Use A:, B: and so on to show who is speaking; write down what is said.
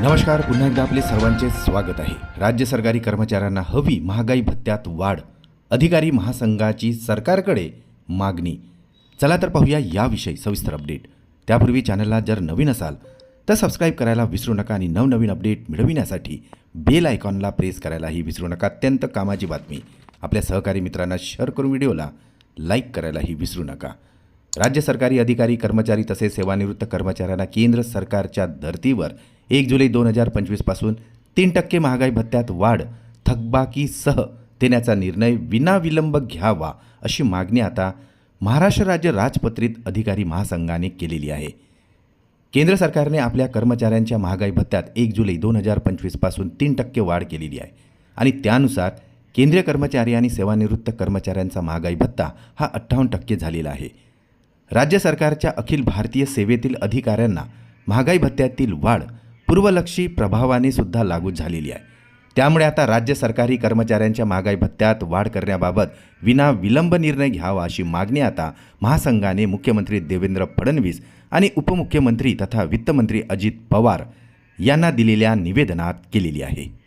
A: नमस्कार पुन्हा एकदा आपले सर्वांचे स्वागत आहे. राज्य सरकारी कर्मचाऱ्यांना हवी महागाई भत्त्यात वाढ अधिकारी महासंघाची सरकारकडे मागणी. चला तर पाहूया याविषयी सविस्तर अपडेट. त्यापूर्वी चॅनलला जर नवीन असाल तर सबस्क्राईब करायला विसरू नका आणि नवनवीन अपडेट मिळविण्यासाठी बेल आयकॉनला प्रेस करायलाही विसरू नका. अत्यंत कामाची बातमी. आपल्या सहकारी मित्रांना शेअर करून व्हिडिओला लाईक करायलाही विसरू नका. राज्य सरकारी अधिकारी कर्मचारी तसेच सेवानिवृत्त कर्मचाऱ्यांना केंद्र सरकारच्या धर्तीवर एक जुलै दोन हजार पंचवीसपासून तीन टक्के महागाई भत्त्यात वाढ थकबाकीसह देण्याचा निर्णय विनाविलंब घ्यावा अशी मागणी आता महाराष्ट्र राज्य राजपत्रित अधिकारी महासंघाने केलेली आहे. केंद्र सरकारने आपल्या कर्मचाऱ्यांच्या महागाई भत्त्यात एक जुलै दोन हजार पंचवीसपासून तीन टक्के वाढ केलेली आहे आणि त्यानुसार केंद्रीय कर्मचारी आणि सेवानिवृत्त कर्मचाऱ्यांचा महागाई भत्ता हा अठ्ठावन्न टक्के झालेला आहे. राज्य सरकारच्या अखिल भारतीय सेवेतील अधिकाऱ्यांना महागाई भत्त्यातील वाढ पूर्वलक्षी प्रभावाने सुद्धा लागू झालेली आहे. त्यामुळे आता राज्य सरकारी कर्मचाऱ्यांच्या महागाई भत्त्यात वाढ करण्याबाबत विना विलंब निर्णय घ्यावा अशी मागणी आता महासंघाने मुख्यमंत्री देवेंद्र फडणवीस आणि उपमुख्यमंत्री तथा वित्तमंत्री अजित पवार यांना दिलेल्या निवेदनात केलेली आहे.